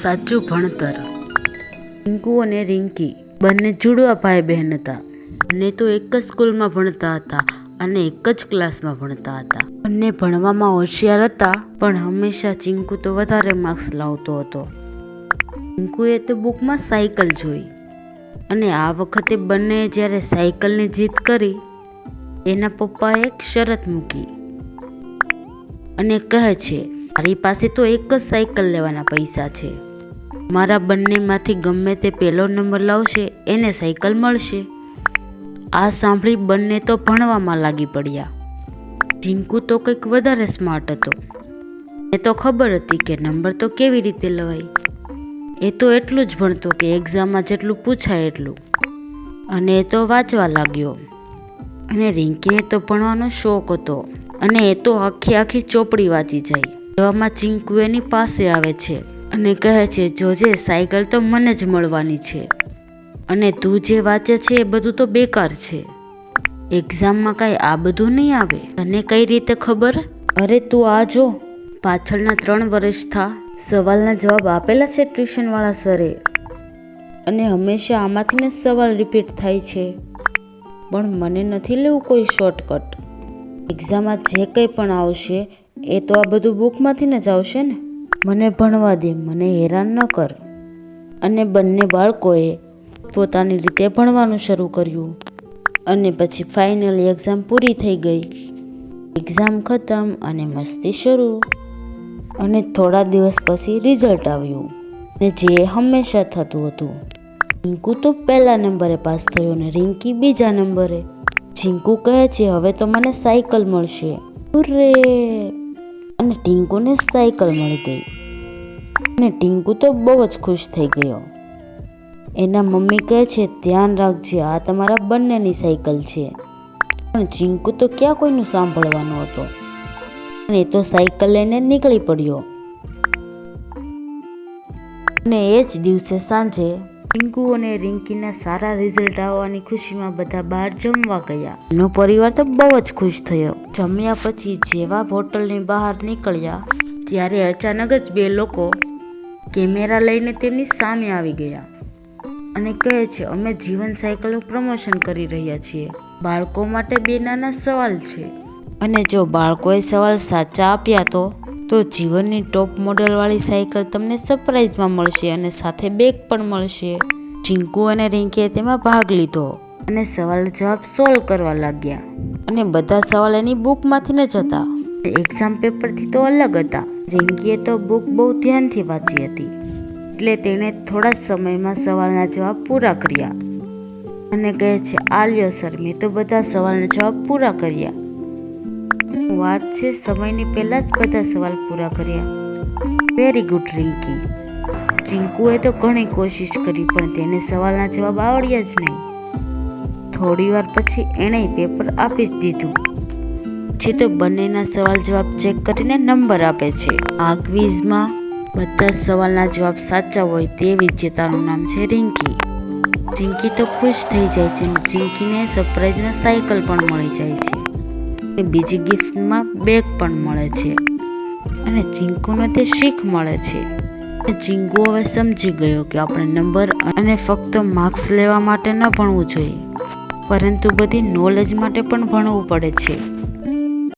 સાચું ભણતર. રિંકુ અને રિંકી બંને જુડવા ભાઈ બહેન હતા. બંને તો એક જ સ્કૂલમાં ભણતા હતા અને એક જ ક્લાસમાં ભણતા હતા. બંને ભણવામાં હોશિયાર હતા, પણ હંમેશા ચિંકુ તો વધારે માર્ક્સ લાવતો હતો. ચિંકુએ તો બુકમાં સાયકલ જોઈ અને આ વખતે બંને જ્યારે સાયકલની જીત કરી, એના પપ્પાએ એક શરત મૂકી અને કહે છે, મારી પાસે તો એક જ સાયકલ લેવાના પૈસા છે. મારા બંનેમાંથી ગમે તે પહેલો નંબર લાવશે, એને સાયકલ મળશે. આ સાંભળી બંને તો ભણવામાં લાગી પડ્યા. ઝીંકુ તો કંઈક વધારે સ્માર્ટ હતો. એ તો ખબર હતી કે નંબર તો કેવી રીતે લવાય. એ તો એટલું જ ભણતો કે એક્ઝામમાં જેટલું પૂછાય એટલું. અને એ તો વાંચવા લાગ્યો. અને રિંકીને તો ભણવાનો શોખ હતો. અને એ તો આખી આખી ચોપડી વાંચી જાય. એવામાં ચિંકુ એની પાસે આવે છે. અને કહે છે, જોજે, સાયકલ તો મને જ મળવાની છે. અને તું જે વાંચે છે એ બધું તો બેકાર છે. એક્ઝામમાં કાંઈ આ બધું નહીં આવે? તને કઈ રીતે ખબર? અરે તું આ જો. પાછળના ત્રણ વર્ષ થા. સવાલના જવાબ આપેલા છે ટ્યુશનવાળા સરે. અને હંમેશા આમાંથી ને સવાલ રિપીટ થાય છે. પણ મને નથી લેવું કોઈ શોર્ટકટ. એક્ઝામમાં જે કંઈ પણ આવશે, એ તો આ બધું બુકમાંથી જ આવશે ને? મને ભણવા દે, મને હેરાન ન કર. અને બંને બાળકોએ પોતાની રીતે ભણવાનું શરૂ કર્યું. અને પછી ફાઇનલી એક્ઝામ પૂરી થઈ ગઈ. એક્ઝામ ખતમ અને મસ્તી શરૂ. અને થોડા દિવસ પછી રિઝલ્ટ આવ્યું. ને જે હંમેશા થતું હતું. રિંકુ તો પહેલા નંબરે પાસ થયો ને રિંકી બીજા નંબરે. ઝીંકુ કહે છે, હવે તો મને સાયકલ મળશે. રે અને ટીંકુને સાયકલ મળી ગઈ. અને ટીંકુ તો બહુ જ ખુશ થઈ ગયો. એના મમ્મી કહે છે, ધ્યાન રાખજે, આ તમારા બંનેની સાયકલ છે. પણ ચીંકુ તો ક્યાં કોઈનું સાંભળવાનો હતો? અને તો સાયકલ લઈને નીકળી પડ્યો. અને એ જ દિવસે સાંજે પિંકુ અને રિંકીના સારા રિઝલ્ટ આવવાની ખુશીમાં બધા બહાર જમવા ગયા. એનો પરિવાર તો બહુ જ ખુશ થયો. જમ્યા પછી જેવા હોટલની બહાર નીકળ્યા, ત્યારે અચાનક જ બે લોકો કેમેરા લઈને તેમની સામે આવી ગયા અને કહે છે, અમે જીવન સાયકલનું પ્રમોશન કરી રહ્યા છીએ. બાળકો માટે બે નાના સવાલ છે. અને જો બાળકોએ સવાલ સાચા આપ્યા તો તો જીવનની ટોપ મોડલવાળી સાયકલ તમને સરપ્રાઇઝમાં મળશે અને સાથે બેગ પણ મળશે. ચિંકુ અને રિંકીએ તેમાં ભાગ લીધો અને સવાલ જવાબ સોલ્વ કરવા લાગ્યા. અને બધા સવાલ એની બુકમાંથી ન જ હતા એક્ઝામ પેપરથી તો અલગ હતા. રિંકીએ તો બુક બહુ ધ્યાનથી વાંચી હતી. એટલે તેણે થોડા સમયમાં સવાલના જવાબ પૂરા કર્યા. અને કહે છે આ લ્યો સર મેં તો બધા સવાલના જવાબ પૂરા કર્યા. વાત છે સમયની પહેલાં જ બધા સવાલ પૂરા કર્યા. વેરી ગુડ રિંકી ચિંકુએ તો ઘણી કોશિશ કરી, પણ તેને સવાલના જવાબ આવડ્યા જ નહીં. થોડી વાર પછી એણે પેપર આપી જ દીધું. છે તો બંનેના સવાલ જવાબ ચેક કરીને નંબર આપે છે. આ ક્વિઝમાં બધા સવાલના જવાબ સાચા હોય તે વિજેતાનું નામ છે રિંકી. ચિંકી તો ખુશ થઈ જાય છે ચિંકીને સરપ્રાઈઝમાં સાયકલ પણ મળી જાય છે. બીજી ગિફ્ટમાં બેગ પણ મળે છે. અને ચિંકુને તે શીખ મળે છે. ચિંકુ હવે સમજી ગયો કે આપણે નંબર અને ફક્ત માર્ક્સ લેવા માટે ન ભણવું જોઈએ. પરંતુ બધી નોલેજ માટે પણ ભણવું પડે છે.